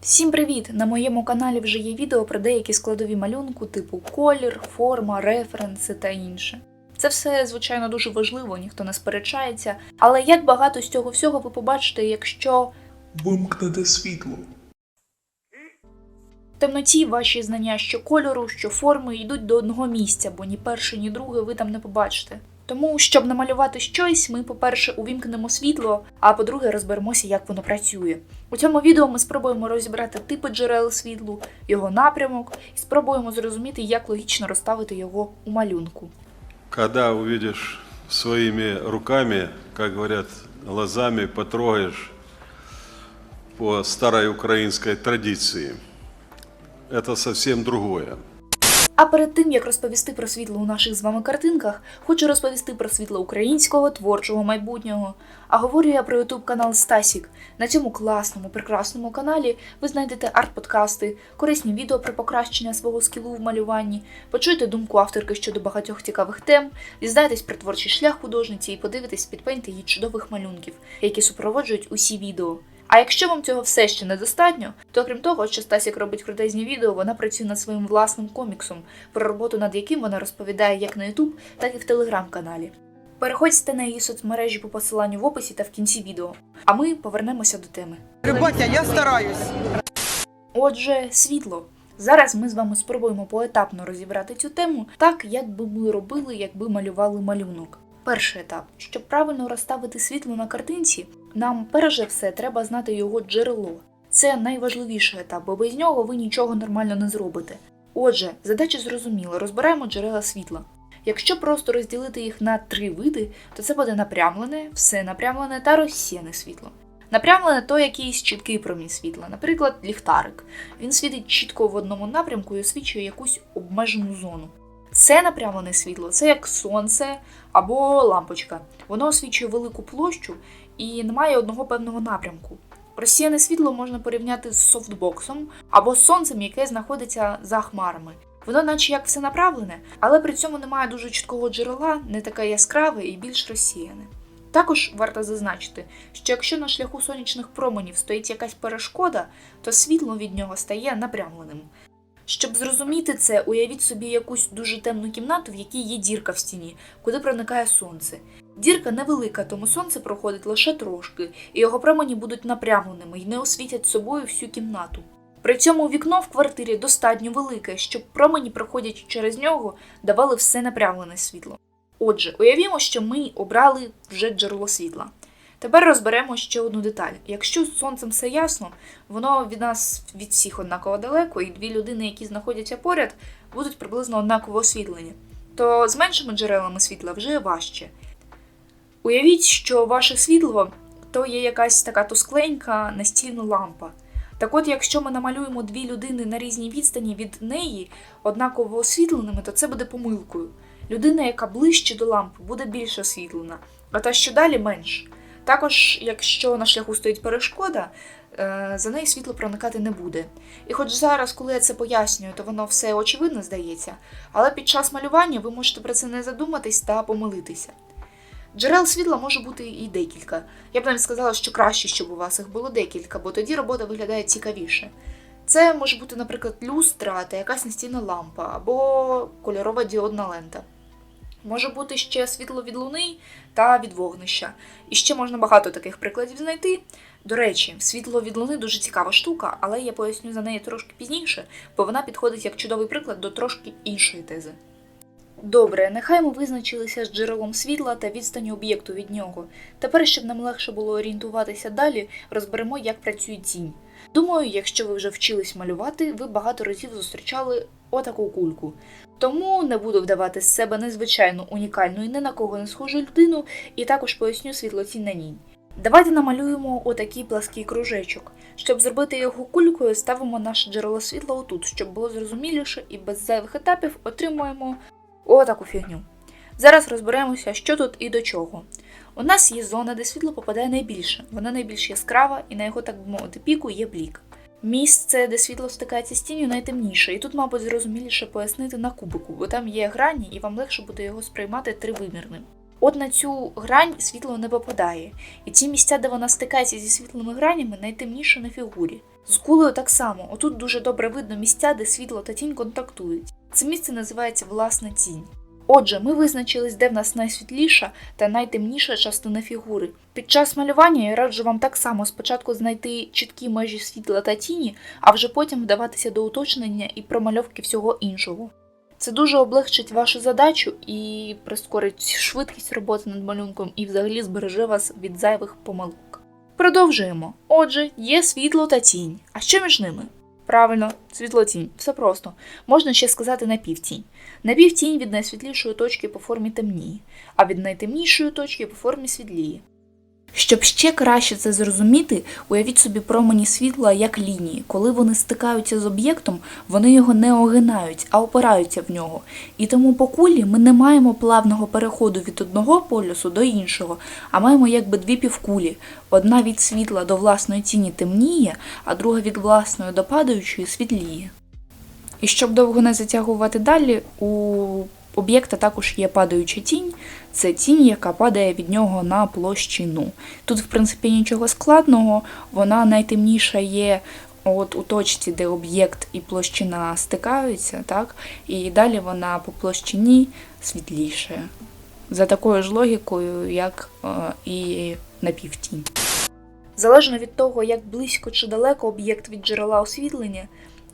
Всім привіт! На моєму каналі вже є відео про деякі складові малюнку, типу колір, форма, референси та інше. Це все, звичайно, дуже важливо, ніхто не сперечається. Але як багато з цього всього ви побачите, якщо Вимкнете світло. в темноті ваші знання що кольору, що форми йдуть до одного місця, бо ні перше, ні друге ви там не побачите. Тому, щоб намалювати щось, ми, по-перше, увімкнемо світло, а по-друге, розберемося, як воно працює. У цьому відео ми спробуємо розібрати типи джерел світлу, його напрямок і спробуємо зрозуміти, як логічно розставити його у малюнку. Когда увидишь своими руками, как говорят, глазами потрогаешь по старой украинской традиции, это совсем другое. А перед тим як розповісти про світло у наших з вами картинках, хочу розповісти про світло українського творчого майбутнього. А говорю я про ютуб канал Стасік. На цьому класному, прекрасному каналі ви знайдете арт-подкасти, корисні відео про покращення свого скілу в малюванні, почуєте думку авторки щодо багатьох цікавих тем, дізнаєтесь про творчий шлях художниці і подивитесь підпейнти її чудових малюнків, які супроводжують усі відео. А якщо вам цього все ще недостатньо, то крім того, що Стасік робить крутезні відео, вона працює над своїм власним коміксом, про роботу над яким вона розповідає як на YouTube, так і в телеграм-каналі. Переходьте на її соцмережі по посиланню в описі та в кінці відео. А ми повернемося до теми. Батя, я стараюсь. Отже, світло. Зараз ми з вами спробуємо поетапно розібрати цю тему так, як би ми робили, якби малювали малюнок. Перший етап. Щоб правильно розставити світло на картинці, нам перш за все треба знати його джерело. Це найважливіший етап, бо без нього ви нічого нормально не зробите. Отже, задача зрозуміла, розбираємо джерела світла. Якщо просто розділити їх на три види, то це буде напрямлене, все напрямлене та розсіяне світло. Напрямлене то якийсь чіткий промінь світла, наприклад, ліхтарик. Він світить чітко в одному напрямку і освічує якусь обмежену зону. Це напрямлене світло, це як сонце або лампочка. Воно освічує велику площу і не має одного певного напрямку. Розсіяне світло можна порівняти з софтбоксом або з сонцем, яке знаходиться за хмарами. Воно, наче як все направлене, але при цьому немає дуже чіткого джерела, не таке яскраве і більш розсіяне. Також варто зазначити, що якщо на шляху сонячних променів стоїть якась перешкода, то світло від нього стає напрямленим. Щоб зрозуміти це, уявіть собі якусь дуже темну кімнату, в якій є дірка в стіні, куди проникає сонце. Дірка невелика, тому сонце проходить лише трошки, і його промені будуть напрямленими і не освітять собою всю кімнату. При цьому вікно в квартирі достатньо велике, щоб промені, проходячи через нього, давали все напрямлене світло. Отже, уявімо, що ми обрали вже джерело світла. Тепер розберемо ще одну деталь. Якщо з сонцем все ясно, воно від нас від всіх однаково далеко, і дві людини, які знаходяться поряд, будуть приблизно однаково освітлені, то з меншими джерелами світла вже важче. Уявіть, що ваше світло то є якась така тускленька настільна лампа. Так от, якщо ми намалюємо дві людини на різній відстані від неї, однаково освітленими, то це буде помилкою. Людина, яка ближче до лампи, буде більш освітлена, а та, що далі менш. Також, якщо на шляху стоїть перешкода, е, за неї світло проникати не буде. І хоч зараз, коли я це пояснюю, то воно все очевидно здається, але під час малювання ви можете про це не задуматись та помилитися. Джерел світла може бути і декілька. Я б навіть сказала, що краще, щоб у вас їх було декілька, бо тоді робота виглядає цікавіше. Це може бути, наприклад, люстра та якась настільна лампа або кольорова діодна лента. Може бути ще світло від луни та від вогнища. І ще можна багато таких прикладів знайти. До речі, світло від луни дуже цікава штука, але я поясню за неї трошки пізніше, бо вона підходить як чудовий приклад до трошки іншої тези. Добре, нехай ми визначилися з джерелом світла та відстані об'єкту від нього. Тепер, щоб нам легше було орієнтуватися далі, розберемо, як працює тінь. Думаю, якщо ви вже вчились малювати, ви багато разів зустрічали отаку кульку. Тому не буду вдавати з себе незвичайну, унікальну і ні на кого не схожу людину, і також поясню світлотінь на. Давайте намалюємо отакий плаский кружечок. Щоб зробити його кулькою, ставимо наше джерело світла отут, щоб було зрозуміліше і без зайвих етапів отримуємо отаку фігню. Зараз розберемося, що тут і до чого. У нас є зона, де світло попадає найбільше, вона найбільш яскрава і на його, так би мовити, піку є блік. Місце, де світло стикається з тінню, найтемніше, і тут, мабуть, зрозуміліше пояснити на кубику, бо там є грані, і вам легше буде його сприймати тривимірним. От на цю грань світло не попадає, і ці місця, де вона стикається зі світлими гранями, найтемніше на фігурі. З кулею так само, отут дуже добре видно місця, де світло та тінь контактують. Це місце називається власна тінь. Отже, ми визначились, де в нас найсвітліша та найтемніша частина фігури. Під час малювання я раджу вам так само спочатку знайти чіткі межі світла та тіні, а вже потім вдаватися до уточнення і промальовки всього іншого. Це дуже облегчить вашу задачу і прискорить швидкість роботи над малюнком і взагалі збереже вас від зайвих помилок. Продовжуємо. Отже, є світло та тінь. А що між ними? Правильно, світло-тінь. Все просто. Можна ще сказати напівтінь. Напівтінь від найсвітлішої точки по формі темніє, а від найтемнішої точки по формі світліє. Щоб ще краще це зрозуміти, уявіть собі промені світла як лінії. Коли вони стикаються з об'єктом, вони його не огинають, а опираються в нього. І тому по кулі ми не маємо плавного переходу від одного полюсу до іншого, а маємо якби дві півкулі. Одна від світла до власної тіні темніє, а друга від власної до падаючої світліє. І щоб довго не затягувати далі, у об'єкта також є падаюча тінь. Це тінь, яка падає від нього на площину. Тут, в принципі, нічого складного, вона найтемніша є от у точці, де об'єкт і площина стикаються, так? і далі вона по площині світліше. За такою ж логікою, як е, і напівтінь. Залежно від того, як близько чи далеко об'єкт від джерела освітлення,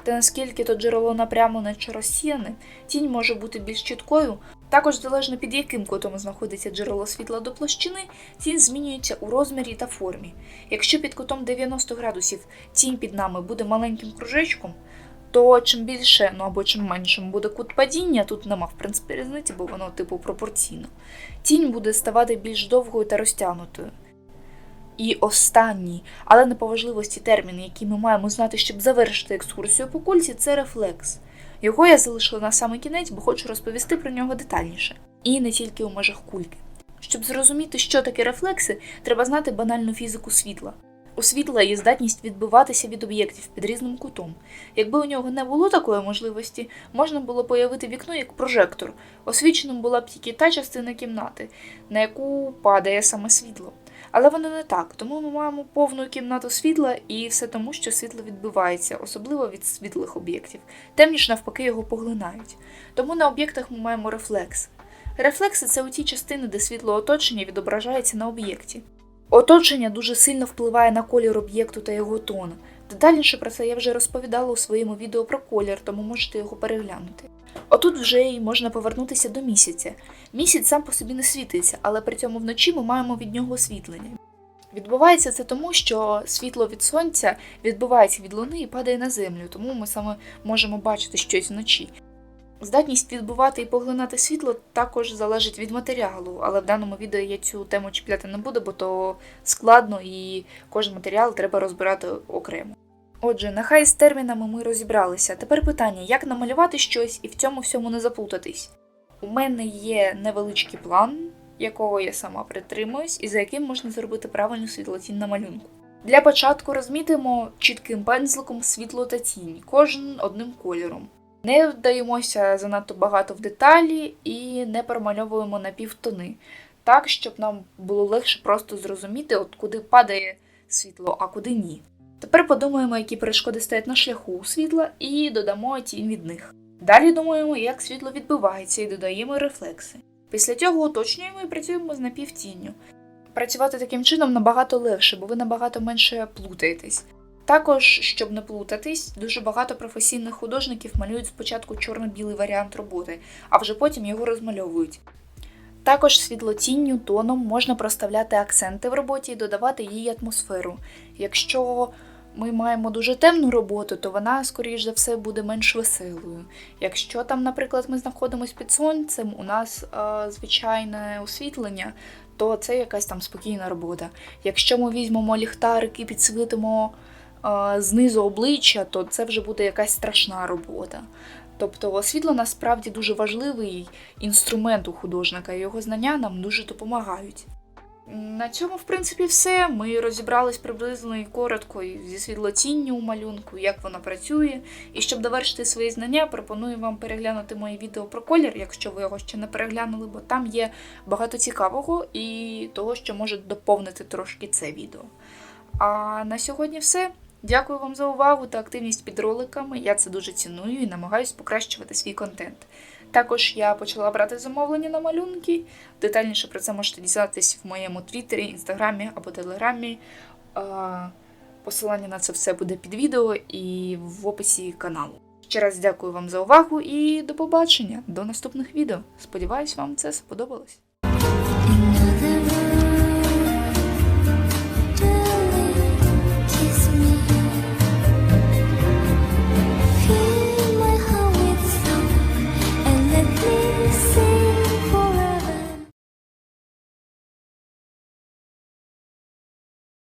та наскільки то джерело напрямлене чи розсіяне, тінь може бути більш чіткою. Також залежно під яким кутом знаходиться джерело світла до площини, тінь змінюється у розмірі та формі. Якщо під кутом 90 градусів тінь під нами буде маленьким кружечком, то чим більше, ну або чим меншим буде кут падіння, тут нема в принципі різниці, бо воно типу пропорційно. Тінь буде ставати більш довгою та розтягнутою. І останній, але не по важливості термін, який ми маємо знати, щоб завершити екскурсію по кульці, це рефлекс. Його я залишила на самий кінець, бо хочу розповісти про нього детальніше. І не тільки у межах кульки. Щоб зрозуміти, що таке рефлекси, треба знати банальну фізику світла. У світла є здатність відбиватися від об'єктів під різним кутом. Якби у нього не було такої можливості, можна було появити вікно як прожектор. Освіченим була б тільки та частина кімнати, на яку падає саме світло. Але воно не так, тому ми маємо повну кімнату світла, і все тому, що світло відбивається, особливо від світлих об'єктів. Темні ж навпаки його поглинають. Тому на об'єктах ми маємо рефлекс. Рефлекси це у ті частини, де світло оточення відображається на об'єкті. Оточення дуже сильно впливає на колір об'єкту та його тон. Детальніше про це я вже розповідала у своєму відео про колір, тому можете його переглянути. Отут вже й можна повернутися до місяця. Місяць сам по собі не світиться, але при цьому вночі ми маємо від нього освітлення. Відбувається це тому, що світло від сонця відбувається від луни і падає на землю, тому ми саме можемо бачити щось вночі. Здатність відбивати і поглинати світло також залежить від матеріалу, але в даному відео я цю тему чіпляти не буду, бо то складно і кожен матеріал треба розбирати окремо. Отже, нехай з термінами ми розібралися. Тепер питання, як намалювати щось і в цьому всьому не заплутатись. У мене є невеличкий план, якого я сама притримуюсь, і за яким можна зробити правильну світлотінь на малюнку. Для початку розмітимо чітким пензликом світло та тінь, кожен одним кольором. Не вдаємося занадто багато в деталі і не промальовуємо на півтони, так, щоб нам було легше просто зрозуміти, от куди падає світло, а куди ні. Тепер подумаємо, які перешкоди стоять на шляху світла, і додамо тінь від них. Далі думаємо, як світло відбивається, і додаємо рефлекси. Після цього уточнюємо і працюємо з напівтінню. Працювати таким чином набагато легше, бо ви набагато менше плутаєтесь. Також, щоб не плутатись, дуже багато професійних художників малюють спочатку чорно-білий варіант роботи, а вже потім його розмальовують. Також світлотінню тоном можна проставляти акценти в роботі і додавати їй атмосферу. Якщо ми маємо дуже темну роботу, то вона, скоріш за все, буде менш веселою. Якщо там, наприклад, ми знаходимося під сонцем, у нас е, звичайне освітлення, то це якась там спокійна робота. Якщо ми візьмемо ліхтарик і підсвітимо знизу обличчя, то це вже буде якась страшна робота. Тобто світло насправді дуже важливий інструмент у художника, і його знання нам дуже допомагають. На цьому, в принципі, все. Ми розібрались приблизно і коротко зі світлотінню у малюнку, як вона працює. І щоб довершити свої знання, пропоную вам переглянути моє відео про колір, якщо ви його ще не переглянули, бо там є багато цікавого і того, що може доповнити трошки це відео. А на сьогодні все. Дякую вам за увагу та активність під роликами. Я це дуже ціную і намагаюсь покращувати свій контент. Також я почала брати замовлення на малюнки. Детальніше про це можете дізнатися в моєму твіттері, інстаграмі або телеграмі. Посилання на це все буде під відео і в описі каналу. Ще раз дякую вам за увагу і до побачення до наступних відео. Сподіваюсь, вам це сподобалось.